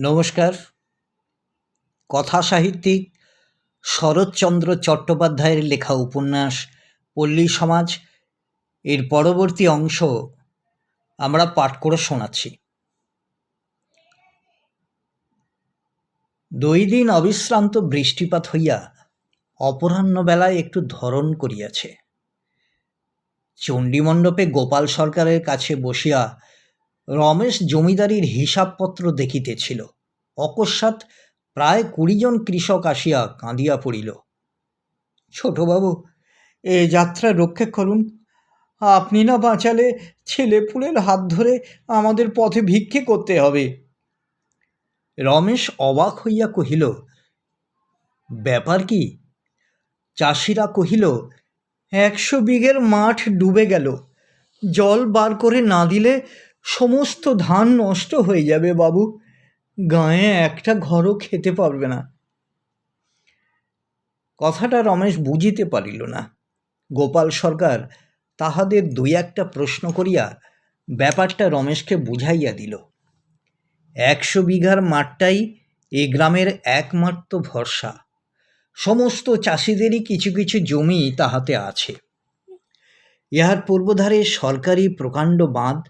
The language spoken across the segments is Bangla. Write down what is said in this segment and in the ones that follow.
নমস্কার। কথা সাহিত্যিক শরৎচন্দ্র চট্টোপাধ্যায়ের লেখা উপন্যাস পল্লী সমাজ। এর পরবর্তী অংশ আমরা পাঠ করে শোনাচ্ছি। দুই দিন অবিশ্রান্ত বৃষ্টিপাত হইয়া অপরাহ্ন বেলায় একটু ধরন করিয়াছে। চণ্ডীমণ্ডপে গোপাল সরকারের কাছে বসিয়া রমেশ জমিদারির হিসাবপত্র দেখিতেছিল। অকস্মাৎ প্রায় কুড়িজন কৃষক আসিয়া কাঁদিয়া পড়িল। ছোটবাবু, এ যাত্রা রক্ষে করুন। আপনি না বাঁচালে ছেলেপুলের হাত ধরে আমাদের পথে ভিক্ষে করতে হবে। রমেশ অবাক হইয়া কহিল, ব্যাপার কি? চাষিরা কহিল, একশো বিঘের মাঠ ডুবে গেল। জল বার করে না দিলে সমস্ত ধান নষ্ট হয়ে যাবে বাবু। গায়ে একটা ঘরও খেতে পারবে না। কথাটা রমেশ বুঝিতে পারিল না। গোপাল সরকার তাহাদের দুই একটা প্রশ্ন করিয়া ব্যাপারটা রমেশকে বুঝাইয়া দিল। একশো বিঘার মাঠটাই এ গ্রামের একমাত্র ভরসা। সমস্ত চাষিদেরই কিছু কিছু জমি তাহাতে আছে। ইহার পূর্বধারে সরকারি প্রকাণ্ড বাঁধ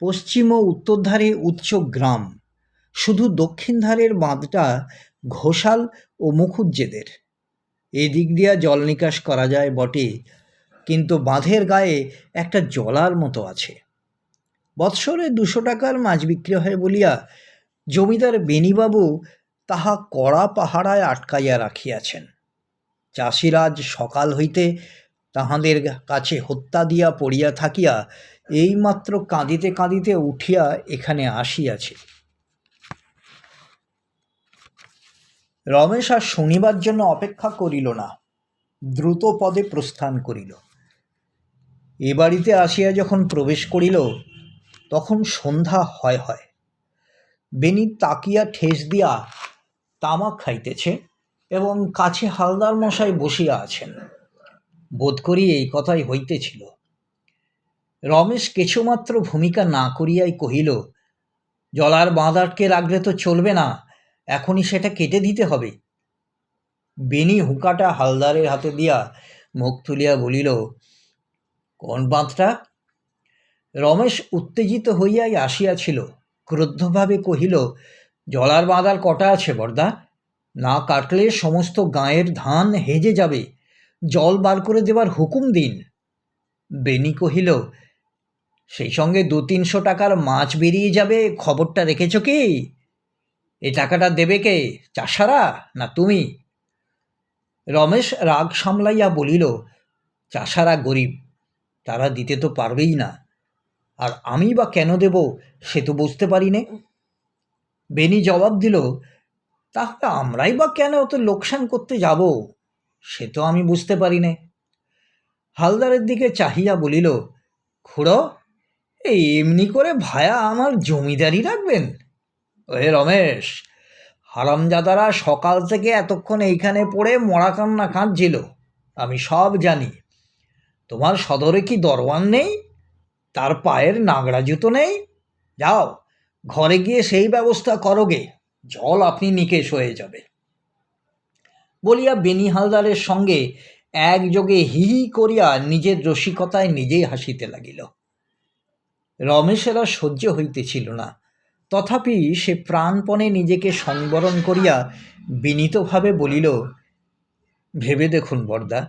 পশ্চিম ও উত্তরধারে উচ্চ গ্রাম। শুধু দক্ষিণ ধারের বাঁধটা ঘোষাল ও মুখুজ্জেদের এদিক দিয়া জল নিকাশ করা যায় বটে, কিন্তু বাঁধের গায়ে একটা জলার মতো আছে। বৎসরে দুশো টাকার মাছ বিক্রি হয় বলিয়া জমিদার বেনিবাবু তাহা কড়া পাহারায় আটকাইয়া রাখিয়াছেন। চাষিরা আজ সকাল হইতে তাহাদের কাছে হত্যা দিয়া পড়িয়া থাকিয়া এইমাত্র কাঁদিতে কাঁদিতে উঠিয়া এখানে আসিয়াছে। রমেশ আর শনিবার জন্য অপেক্ষা করিল না, দ্রুত পদে প্রস্থান করিল। এ বাড়িতে আসিয়া যখন প্রবেশ করিল, তখন সন্ধ্যা হয় হয়। বেনি তাকিয়া ঠেস দিয়া তামাক খাইতেছে এবং কাছে হালদার মশাই বসিয়া আছেন। বোধ করি এই কথাই হইতেছিল। রমেশ কিছুমাত্র ভূমিকা না করিয়াই কহিল, জলার বাঁধ আটকে রাখলে তো চলবে না, এখনই সেটা কেটে দিতে হবে। বেনি হুকাটা হালদারের হাতে দিয়া মুখ তুলিয়া বলিল, কোন বাঁধটা? রমেশ উত্তেজিত হইয়াই আসিয়াছিল, ক্রুদ্ধভাবে কহিল, জলার বাঁধ আর কটা আছে বর্দা? না কাটলে সমস্ত গাঁয়ের ধান হেজে যাবে, জল বার করে দেবার হুকুম দিন। বেনি কহিল সেই সঙ্গে দু তিনশো টাকার মাছ বেরিয়ে যাবে, খবরটা রেখেছ কি? এই টাকাটা দেবে কে? চাষারা না তুমি? রমেশ রাগ সামলাইয়া বলিল, চাষারা গরিব, তারা দিতে তো পারবেই না। আর আমি বা কেন দেব, সে তো বুঝতে পারি নে বেনি জবাব দিল, তাহলে আমরাই বা কেন অত লোকসান করতে যাব? সে তো আমি বুঝতে পারি নে হালদারের দিকে চাহিয়া বলিল, খুড়ো এই এমনি করে ভায়া আমার জমিদারি রাখবেন? ওহে রমেশ, হারামজাদারা সকাল থেকে এতক্ষণ এইখানে পড়ে মরা কান্না কাঁদছিল, আমি সব জানি। তোমার সদরে কি দরওয়ান নেই? তার পায়ের নাগড়া জুতো নেই? যাও, ঘরে গিয়ে সেই ব্যবস্থা করোগে জল আপনি নিকেশ হয়ে যাবে। বলিয়া বেনি হালদারের সঙ্গে একযোগে হি হি করিয়া নিজের রসিকতায় নিজেই হাসিতে লাগিল। রমেশের আর সহ্য হইতেছিল না। তথাপি সে প্রাণপণে নিজেকে সংবরণ করিয়া বিনীতভাবে বলিল, ভেবে দেখুন বর্দা,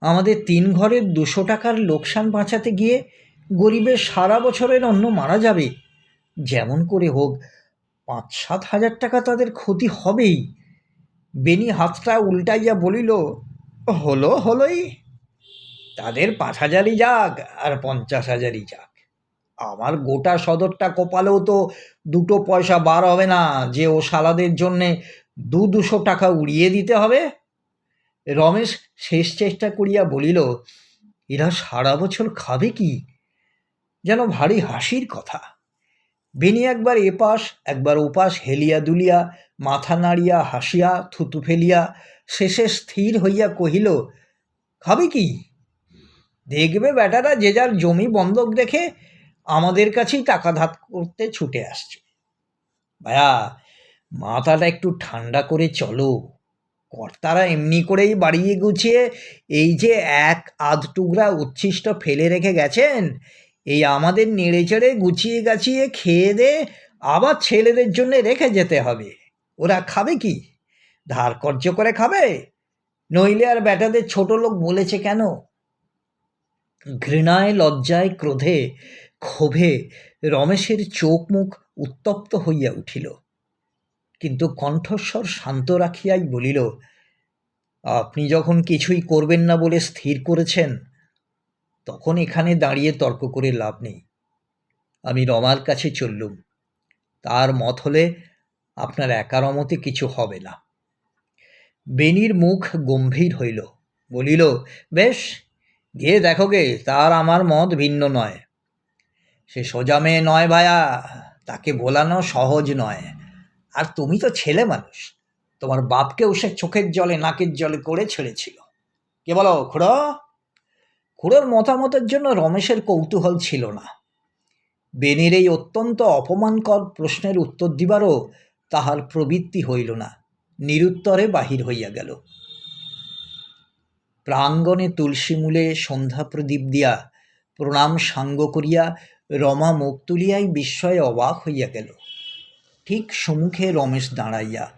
আমাদের তিন ঘরের দুশো টাকার লোকসান বাঁচাতে গিয়ে গরিবের সারা বছরের অন্ন মারা যাবে। যেমন করে হোক, পাঁচ সাত হাজার টাকা তাদের ক্ষতি হবেই। বেনি হাতটা উল্টাইয়া বলিল, হলো হলোই। তাদের পাঁচ হাজারই যাক আর পঞ্চাশ হাজারই যাক। আমার গোটা সদরটা কপালেও তো দুটো পয়সা বার হবে না, যে ও সালাদের জন্যে দু দুশো টাকা উড়িয়ে দিতে হবে। রমেশ শেষ চেষ্টা করিয়া বলিল, এরা সারা বছর খাবে কি? যেন ভারী হাসির কথা। বেনি একবার এপাশ, একবার ওপাশ হেলিয়া দুলিয়া, মাথা নাড়িয়া হাসিয়া, থুতু ফেলিয়া শেষে স্থির হইয়া কহিল, খাবে কি? দেখবে বেটারা যে যার জমি বন্ধক রেখে আমাদের কাছেই টাকা ধাত করতে ছুটে আসছে। ভায়া, মাথাটা একটু ঠান্ডা করে চলো। কর্তারা এমনি করেই বাড়িয়ে গুছিয়ে এই যে এক আধ টুকরা উচ্ছিষ্ট ফেলে রেখে গেছেন, এই আমাদের নেড়ে চেড়ে গুছিয়ে গাছিয়ে খেয়ে দে, আবার ছেলেদের জন্য রেখে যেতে হবে। ওরা খাবে কি? ধার কর্য করে খাবে? নইলে আর বেটাদের ছোট লোক বলেছে কেন? ঘৃণায়, লজ্জায়, ক্রোধে ক্ষোভে রমেশের চোখ মুখ উত্তপ্ত হইয়া উঠিল। কিন্তু কণ্ঠস্বর শান্ত রাখিয়াই বলিল, আপনি যখন কিছুই করবেন না বলে স্থির করেছেন, তখন এখানে দাঁড়িয়ে তর্ক করে লাভ নেই। আমি রমার কাছে চললুম। তার মত হলে আপনার একার মতে কিছু হবে না। বেনির মুখ গম্ভীর হইল, বলিল, বেশ, গিয়ে দেখো গে, তার আমার মত ভিন্ন নয়। সে সোজা মেয়ে নয় ভায়া, তাকে বোলানো সহজ নয়। আর তুমি তো ছেলে মানুষ, তোমার বাপকেও সে চোখের জলে, নাকের জলে করে ছেড়েছিল। কে বলো, খুড়ো? খুড়োর মতামতের জন্য রমেশের কৌতূহল ছিল না। বেনির এই অত্যন্ত অপমানকর প্রশ্নের উত্তর দিবারও তাহার প্রবৃত্তি হইল না, নিরুত্তরে বাহির হইয়া গেল। প্রাঙ্গণে তুলসীমূলে সন্ধ্যা প্রদীপ দিয়া প্রণাম সাঙ্গ করিয়া রমা মুখ তুলিয়াই বিস্ময়ে অবাক হইয়া গেল। ঠিক সম্মুখে রমেশ দাঁড়াইয়া,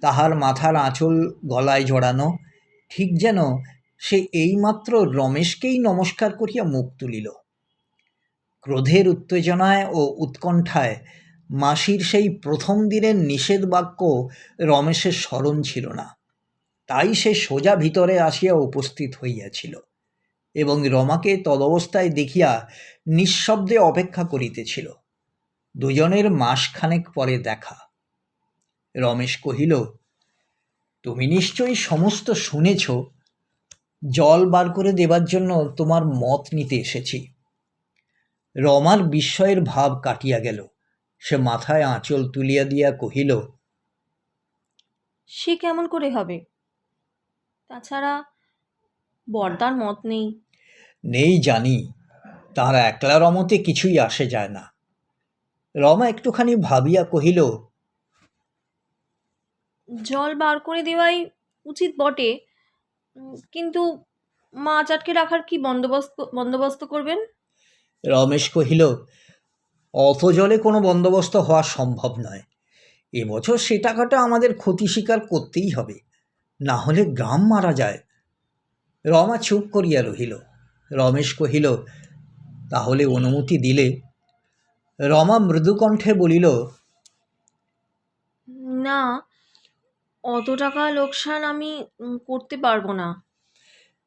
তাহার মাথার আঁচল গলায় জড়ানো, ঠিক যেন সে এইমাত্র রমেশকেই নমস্কার করিয়া মুখ তুলিল। ক্রোধের উত্তেজনায় ও উৎকণ্ঠায় মাসির সেই প্রথম দিনের নিষেধ বাক্য রমেশের স্মরণ ছিল না। তাই সে সোজা ভিতরে আসিয়া উপস্থিত হইয়াছিল। এবং রমাকে তদবস্থায় দেখিয়া নিঃশব্দে অপেক্ষা করিতেছিল। দুজনের মাসখানেক পরে দেখা। রমেশ কহিল, তুমি নিশ্চয়ই সমস্ত শুনেছ। জল বার করে দেবার জন্য তোমার মত নিতে এসেছি। রমার বিস্ময়ের ভাব কাটিয়া গেল। সে মাথায় আঁচল তুলিয়া দিয়া কহিল, সে কেমন করে হবে? তাছাড়া বর্দার মত নেই। নেই জানি তার একলা রমতে কিছুই আসে যায় না। রমা একটুখানি ভাবিয়া কহিল জল বার করে দেওয়াই উচিত বটে কিন্তু মাছ আটকে রাখার কি বন্দোবস্ত বন্দোবস্ত করবেন? রমেশ কহিল অত জলে কোনো বন্দোবস্ত হওয়া সম্ভব নয়। এবছর সে টাকাটা আমাদের ক্ষতি স্বীকার করতেই হবে না হলে গ্রাম মারা যায়। রমা চুপ করিয়া রহিল। রমেশ কহিল তাহলে অনুমতি দিলে? রমা মৃদুকণ্ঠে বলিল না অত টাকা লোকসান আমি করতে পারব না।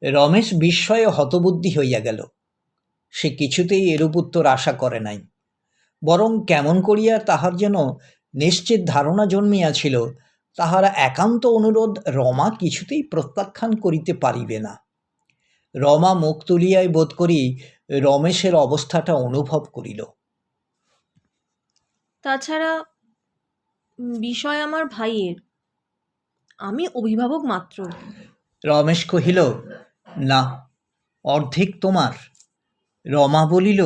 রমেশ বিস্ময়ে হতবুদ্ধি হইয়া গেল। সে কিছুতেই এরূপ উত্তর আশা করে নাই। বরং কেমন করিয়া তাহার যেন নিশ্চিত ধারণা জন্মিয়াছিল তাহার একান্ত অনুরোধ রমা কিছুতেই প্রত্যাখ্যান করিতে পারিবে না। রমা মুখ তুলিয়াই বোধ করি রমেশের অবস্থাটা অনুভব করিল। তাছাড়া বিষয় আমার ভাইয়ের। আমি অভিভাবক মাত্র। রমেশ কহিল না অর্ধেক তোমার। রমা বলিল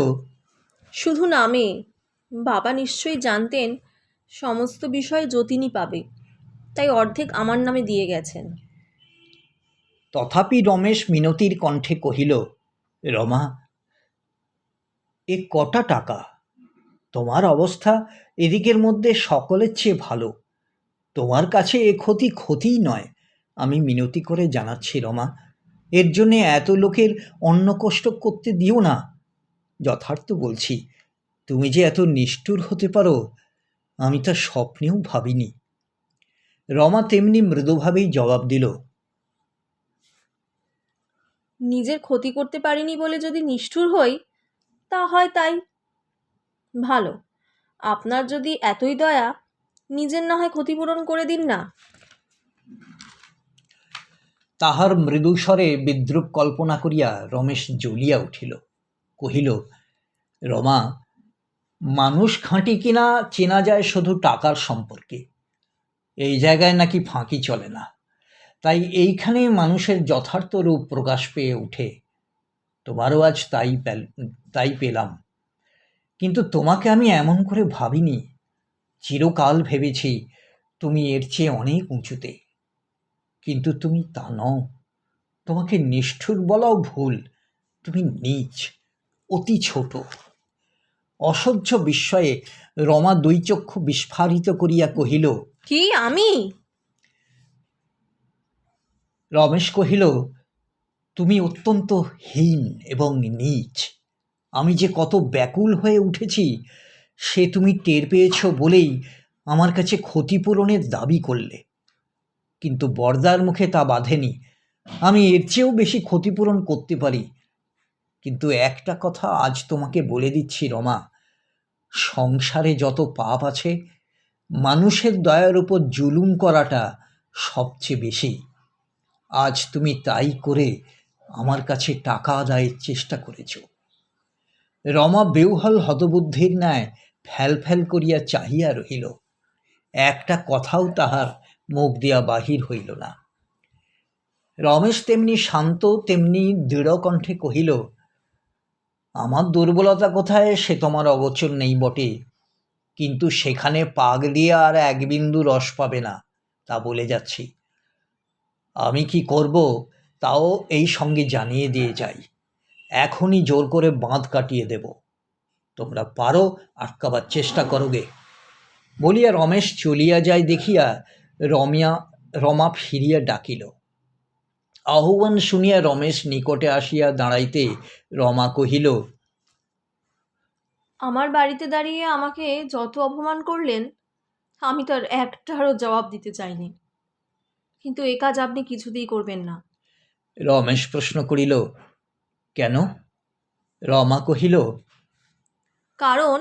শুধু নামে। বাবা নিশ্চয়ই জানতেন সমস্ত বিষয় যতীনই পাবে। তাই অর্ধেক আমার নামে দিয়ে গেছেন। তথাপি রমেশ মিনতির কণ্ঠে কহিল, রমা, এ কটা টাকা? তোমার অবস্থা এদিকের মধ্যে সকলের চেয়ে ভালো। তোমার কাছে এ ক্ষতি ক্ষতিই নয়। আমি মিনতি করে জানাচ্ছি, রমা। এর জন্যে এত লোকের অন্ন কষ্ট করতে দিও না। যথার্থ বলছি, তুমি যে এত নিষ্ঠুর হতে পারো, আমি তা স্বপ্নেও ভাবিনি। রমা তেমনি মৃদুভাবেই জবাব দিল নিজের ক্ষতি করতে পারিনি বলে যদি নিষ্ঠুর হই, তা হয় তাই। ভালো, আপনার যদি এতই দয়া, নিজের না হয় ক্ষতিপূরণ করে দিন না। তাহার মৃদুস্বরে বিদ্রুপ কল্পনা করিয়া রমেশ জ্বলিয়া উঠিল। কহিল, রমা, মানুষ খাঁটি কিনা চেনা যায় শুধু টাকার সম্পর্কে। এই জায়গায় নাকি ফাঁকি চলে না। তাই এইখানে মানুষের যথার্থ রূপ প্রকাশ পেয়ে ওঠে। তোমারও আজ তাই তাই পেলাম। কিন্তু তোমাকে আমি এমন করে ভাবিনি, চিরকাল ভেবেছি তুমি এর চেয়ে অনেক উঁচুতে। কিন্তু তুমি তা নও, তোমাকে নিষ্ঠুর বলাও ভুল, তুমি নীচ, অতি ছোট। অসহ্য বিস্ময়ে রমা দুই চক্ষু বিস্ফারিত করিয়া কহিল, কি, আমি? রমেশ কহিল, তুমি অত্যন্ত হীন এবং নীচ। আমি যে কত ব্যাকুল হয়ে উঠেছি, সে তুমি টের পেয়েছ বলেই আমার কাছে ক্ষতিপূরণের দাবি করলে। কিন্তু বর্দার মুখে তা বাঁধেনি। আমি এর চেয়েও বেশি ক্ষতিপূরণ করতে পারি। কিন্তু একটা কথা আজ তোমাকে বলে দিচ্ছি রমা। সংসারে যত পাপ আছে, মানুষের দয়ার উপর জুলুম করাটা সবচেয়ে বেশি। আজ তুমি তাই করে আমার কাছে টাকা আদায়ের চেষ্টা করেছ। রমা বেউহল হতবুদ্ধির ন্যায় ফ্যাল ফ্যাল করিয়া চাহিয়া রহিল। একটা কথাও তাহার মুখ দিয়া বাহির হইল না। রমেশ তেমনি শান্ত, তেমনি দৃঢ় কণ্ঠে কহিল, আমার দুর্বলতা কোথায়? সে তোমার অগোচর নেই বটে। কিন্তু সেখানে পাক দিয়ে আর এক বিন্দু রস পাবে না, তা বলে যাচ্ছি। আমি কি করব তাও এই সঙ্গে জানিয়ে দিয়ে যাই। এখনই জোর করে বাঁধ কাটিয়ে দেব। তোমরা পারো, আটকাবার চেষ্টা করোগে বলিয়া রমেশ চলিয়া যায় দেখিয়া রমিয়া, রমা ফিরিয়া ডাকিল। আহ্বান শুনিয়া রমেশ নিকটে আসিয়া দাঁড়াইতে রমা কহিল, আমার বাড়িতে দাঁড়িয়ে আমাকে যত অপমান করলেন, আমি তার একটারও জবাব দিতে চাইনি। কিন্তু এ কাজ আপনি কিছুতেই করবেন না। রমেশ প্রশ্ন করিল কেন? রমা কহিল কারণ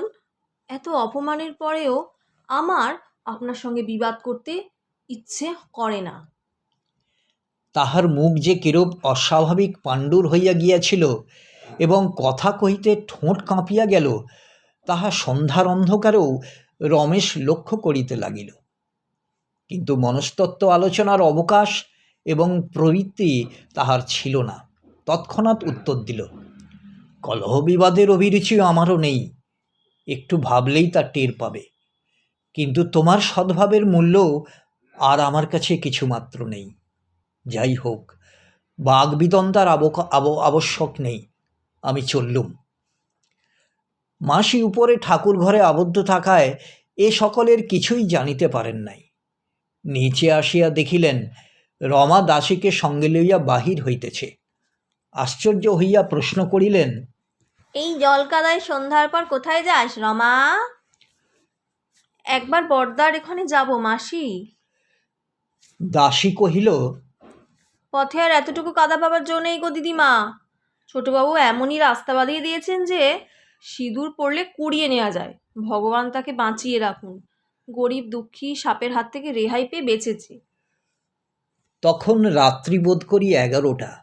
এত অপমানের পরেও আমার আপনার সঙ্গে বিবাদ করতে ইচ্ছে করে না। তাহার মুখ যে কিরূপ অস্বাভাবিক পাণ্ডুর হইয়া গিয়াছিল এবং কথা কহিতে ঠোঁট কাঁপিয়া গেল তাহা সন্ধ্যার অন্ধকারেও রমেশ লক্ষ্য করিতে লাগিল। কিন্তু মনস্তত্ত্ব আলোচনার অবকাশ এবং প্রবৃত্তি তাহার ছিল না। তৎক্ষণাৎ উত্তর দিল কলহ বিবাদের অভিরুচিও আমারও নেই। একটু ভাবলেই তা টের পাবে। কিন্তু তোমার সদ্ভাবের মূল্য আর আমার কাছে কিছুমাত্র নেই। যাই হোক বাগবিদন্তার আবশ্যক নেই। আমি চললুম। মাসি উপরে ঠাকুর ঘরে আবদ্ধ থাকায় এ সকলের কিছুই জানিতে পারেন নাই। নিচে আসিয়া দেখিলেন রমা দাসীকে সঙ্গে লইয়া বাহির হইতেছে। আশ্চর্য হইয়া প্রশ্ন করিলেন এই জলকাদায় সন্ধ্যার পর কোথায় যাস রমা? একবার বর্দার এখানে যাব মাসি। দাসী কহিল পথে আর এতটুকু কাদা পাবার জো নেই গো দিদিমা। ছোটবাবু এমনই রাস্তা বাঁধিয়ে দিয়েছেন যে সিঁদুর পড়লে কুড়িয়ে নেওয়া যায়। ভগবান তাকে বাঁচিয়ে রাখুন। গরিব দুঃখী সাপের হাত থেকে রেহাই পেয়ে বেঁচেছে। তখন রাত্রি বোধ করি এগারোটা।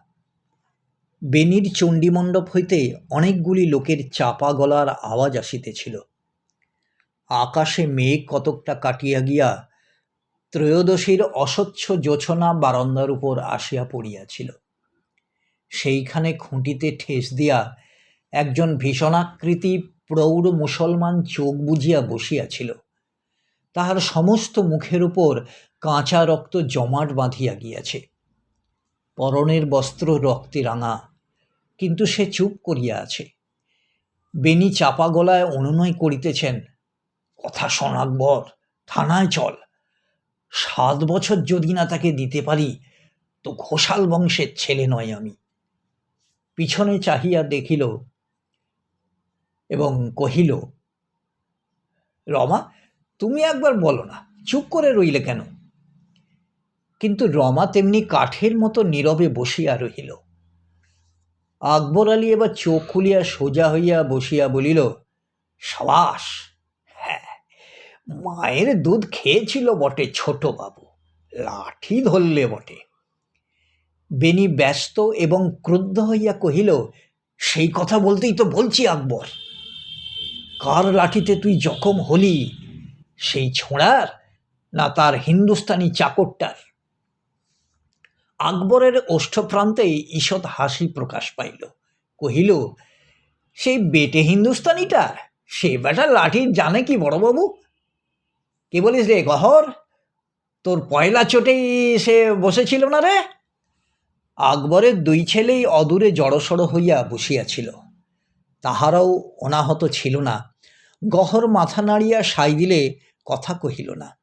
বেনির চণ্ডীমণ্ডপ হইতে অনেকগুলি লোকের চাপা গলার আওয়াজ আসিতেছিল। আকাশে মেঘ কতকটা কাটিয়া গিয়া ত্রয়োদশীর অস্বচ্ছ জোছনা বারান্দার উপর আসিয়া পড়িয়াছিল। সেইখানে খুঁটিতে ঠেস দিয়া একজন ভীষণাকৃতি প্রৌঢ় মুসলমান চোখ বুজিয়া বসিয়াছিল। তাহার সমস্ত মুখের উপর কাঁচা রক্ত জমাট বাঁধিয়া গিয়াছে। পরনের বস্ত্র রক্তে রাঙা, কিন্তু সে চুপ করিয়া আছে। বেনি চাপা গলায় অনুনয় করিতেছেন, কথা শোন আকবর, থানায় চল। সাত বছর যদি না তাকে দিতে পারি, তো ঘোষাল বংশের ছেলে নয় আমি। পিছনে চাহিয়া দেখিল এবং কহিল, রমা তুমি একবার বলো না, চুপ করে রইলে কেন? কিন্তু রমা তেমনি কাঠের মতো নীরবে বসিয়া রহিল। আকবর আলী এবার চোখ খুলিয়া সোজা হইয়া বসিয়া বলিল, সাবাস হ্যাঁ মায়ের দুধ খেয়েছিল বটে ছোট বাবু লাঠি ধরলে বটে। বেনি ব্যস্ত এবং ক্রুদ্ধ হইয়া কহিল, সেই কথা বলতেই তো বলছি আকবর। কার লাঠিতে তুই জখম হলি সেই ছোঁড়ার না তার হিন্দুস্তানি চাকরটার। আকবরের ওষ্ঠপ্রান্তেই ঈষৎ হাসি প্রকাশ পাইল। কহিল সেই বেটে হিন্দুস্তানিটার? সে বেটা লাঠি জানে কি বড়বাবু? কে বলিস রে গহর? তোর পয়লা চোটেই সে বসেছিল না রে? আকবরের দুই ছেলেই অদূরে জড়সড় হইয়া বসিয়াছিল। তাহারাও অনাহত ছিল না। গহর মাথা নাড়িয়া সাই দিলে কথা কহিল না।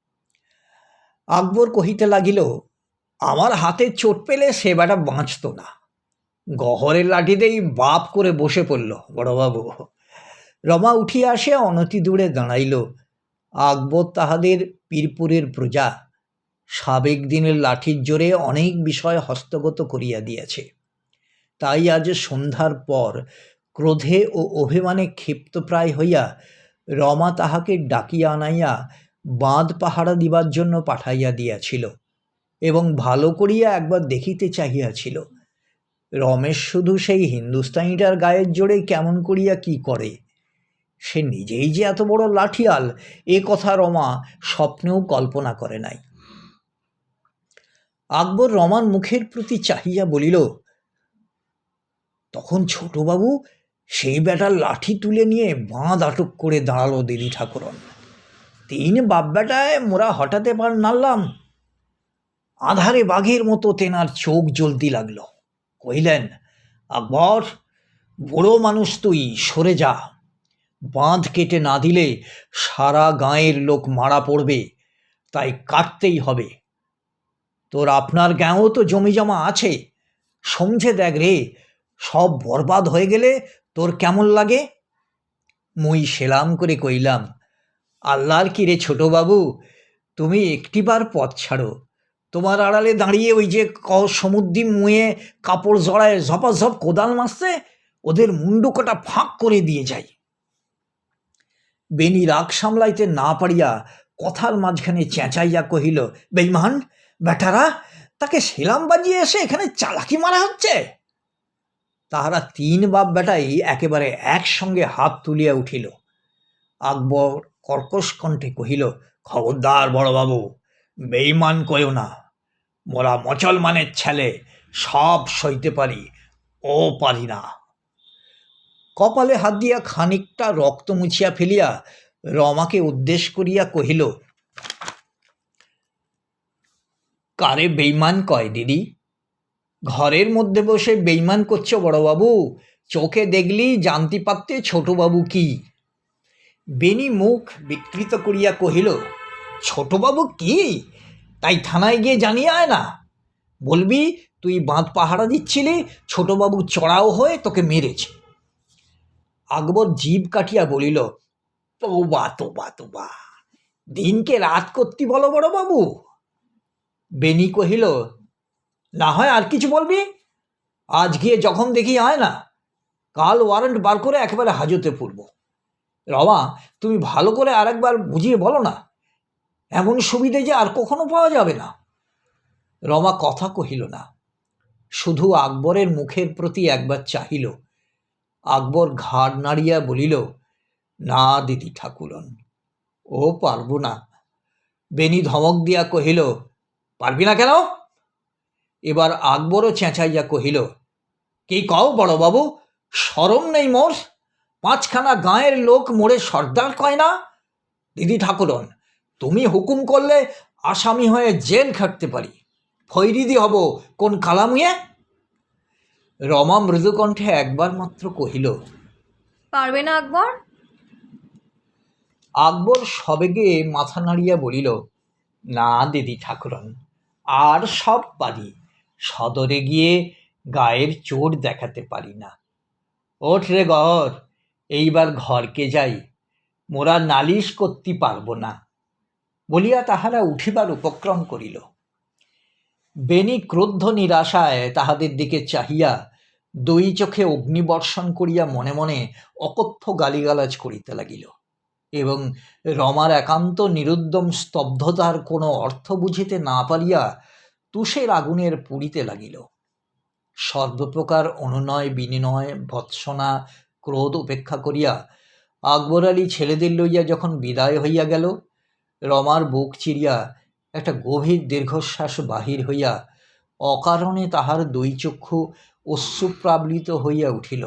আকবর কহিতে লাগিল, আমার হাতে চোট পেলে সে বেটা বাঁচত না। গহরের লাঠিতেই বাপ করে বসে পড়ল, বড়বাবু। রমা উঠিয়া আসিয়া অনতি দূরে দাঁড়াইল। আকবর তাহাদের পীরপুরের প্রজা। সাবেক দিনের লাঠির জোরে অনেক বিষয় হস্তগত করিয়া দিয়াছে। তাই আজ সন্ধ্যার পর ক্রোধে ও অভিমানে ক্ষিপ্তপ্রায় হইয়া রমা তাহাকে ডাকিয়া আনাইয়া বাঁধ পাহারা দিবার জন্য পাঠাইয়া দিয়াছিল এবং ভালো করিয়া একবার দেখিতে চাহিয়াছিল। রমেশ শুধু সেই হিন্দুস্তানিটার গায়ের জোরে কেমন করিয়া কি করে? সে নিজেই যে এত বড় লাঠিয়াল, এ কথা রমা স্বপ্নেও কল্পনা করে নাই। আকবর রমার মুখের প্রতি চাহিয়া বলিল, তখন ছোটবাবু সেই বেটার লাঠি তুলে নিয়ে বাঁধ আটক করে দাঁড়াল দিদি ঠাকুরন। তিন বাপ বেটায় মোরা হঠাতে পার নাড়লাম আধারে বাঘের মতো তেনার চোখ জ্বলতি লাগল। কহিলেন, আকবর, বুড়ো মানুষ তুই, সরে যা। বাঁধ কেটে না দিলে সারা গাঁয়ের লোক মারা পড়বে। তাই কাটতেই হবে। তোর আপনার গাঁও তো জমি জমা আছে। সমঝে দেখ রে, সব বরবাদ হয়ে গেলে তোর কেমন লাগে? মুই সেলাম করে কইলাম, আল্লাহর কি রে ছোটবাবু তুমি একটিবার পথ ছাড়ো। তোমার আড়ালে দাঁড়িয়ে ওই যে ক সমুদ্রি মুয়ে কাপড় জড়ায় ঝপাঝপ কোদাল মারছে, ওদের মুন্ডু কটা ফাঁক করে দিয়ে যাই। বেনি রাগ সামলাইতে না পারিয়া কথার মাঝখানে চেঁচাইয়া কহিল বেইমান বেটারা তাকে সেলাম বাজিয়ে এসে এখানে চালাকি মারা হচ্ছে? তাহারা তিন বাপ বেটাই একেবারে একসঙ্গে হাত তুলিয়া উঠিল। আকবর কর্কশ কণ্ঠে কহিল, খবরদার বড়বাবু বেইমান কয়ও না। মোরা মুসলমানের ছেলে, সব সইতে পারি, ও পারি না। কপালে হাত দিয়া খানিকটা রক্ত মুছিয়া ফেলিয়া রমাকে উদ্দেশ করিয়া কহিল, কারে বেইমান কয় দিদি? ঘরের মধ্যে বসে বেইমান করছ বড়বাবু। চোখে দেখলি জানতে পারতে ছোটবাবু কি? বেনি মুখ বিকৃত করিয়া কহিল, ছোটবাবু কি? তাই থানায় গিয়ে জানিয়ে আয় না। বলবি, তুই বাঁধ পাহারা দিচ্ছিলি, ছোটবাবু চড়াও হয়ে তোকে মেরেছে। আকবর জিভ কাটিয়া বলিল, তোবা তোবা তোবা, দিনকে রাত করতি বলো বড় বাবু বেনি কহিল না হয় আর কিছু বলবি? আজ গিয়ে যখন দেখি আয় না, কাল ওয়ারেন্ট বার করে একেবারে হাজতে পড়ব। রমা, তুমি ভালো করে আরেকবার বুঝিয়ে বলো না, এমন সুবিধে যে আর কখনো পাওয়া যাবে না। রমা কথা কহিল না। শুধু আকবরের মুখের প্রতি একবার চাহিল। আকবর ঘাড় নাড়িয়া বলিল, না দিদি ঠাকুরন, ও পারব না। বেনি ধমক দিয়া কহিল, পারবি না কেন? এবার আকবরও চেঁচাইয়া কহিল কি কও বড়বাবু সরম নেই মোর? পাঁচখানা গাঁয়ের লোক মোড়ে সর্দার কয় না? দিদি ঠাকুরন তুমি হুকুম করলে আসামি হয়ে জেল খাটতে পারি। ফৈরিদি হব কোন কালামুয়ে? রমা মৃদুকণ্ঠে একবার মাত্র কহিল পারবে না আকবর? আকবর সবেগে মাথা নাড়িয়া বলিল না দিদি ঠাকুরন আর সব পারি সদরে গিয়ে গায়ের চোট দেখাতে পারি না। ওঠ রে গর এইবার ঘরকে যাই, মোরা নালিশ করতে পারব না, বলিয়া তাহারা উঠিবার উপক্রম করিল। বেনি ক্রুদ্ধ নিরাশায় তাহাদের দিকে চাহিয়া দুই চোখে অগ্নিবর্ষণ করিয়া মনে মনে অকথ্য গালিগালাজ করিতে লাগিল এবং রমার একান্ত নিরুদ্যম স্তব্ধতার কোনো অর্থ বুঝিতে না পারিয়া তুষের আগুনের পুড়িতে লাগিল। সর্বপ্রকার অনুনয় বিনিময় ভৎসনা, ক্রোধ উপেক্ষা করিয়া আকবর আলী ছেলেদের লইয়া যখন বিদায় হইয়া গেল, রমার বুক চিরিয়া একটা গভীর দীর্ঘশ্বাস বাহির হইয়া অকারণে তাহার দুই চক্ষু অশ্রুপ্লাবিত হইয়া উঠিল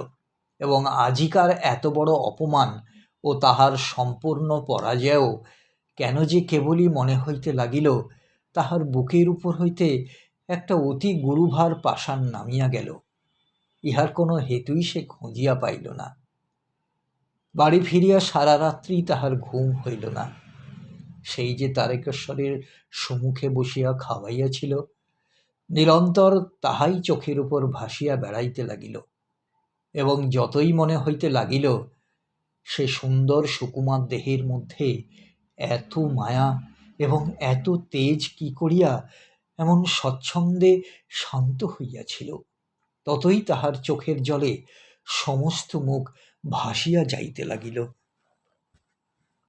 এবং আজিকার এত বড় অপমান ও তাহার সম্পূর্ণ পরাজয়ও কেন যে কেবলই মনে হইতে লাগিল তাহার বুকের উপর হইতে একটা অতি গুরুভার পাষাণ নামিয়া গেল। ইহার কোনো হেতুই সে খুঁজিয়া পাইল না। বাড়ি ফিরিয়া সারা রাত্রি তাহার ঘুম হইল না। সেই যে তারকেশ্বরের সম্মুখে বসিয়া খাওয়াইয়াছিল, নিরন্তর তাহাই চোখের উপর ভাসিয়া বেড়াইতে লাগিল এবং যতই মনে হইতে লাগিল, সে সুন্দর সুকুমার দেহের মধ্যে এত মায়া এবং এত তেজ কি করিয়া এমন স্বচ্ছন্দে শান্ত হইয়াছিল। ততই তাহার চোখের জলে সমস্ত মুখ ভাসিয়া যাইতে লাগিল।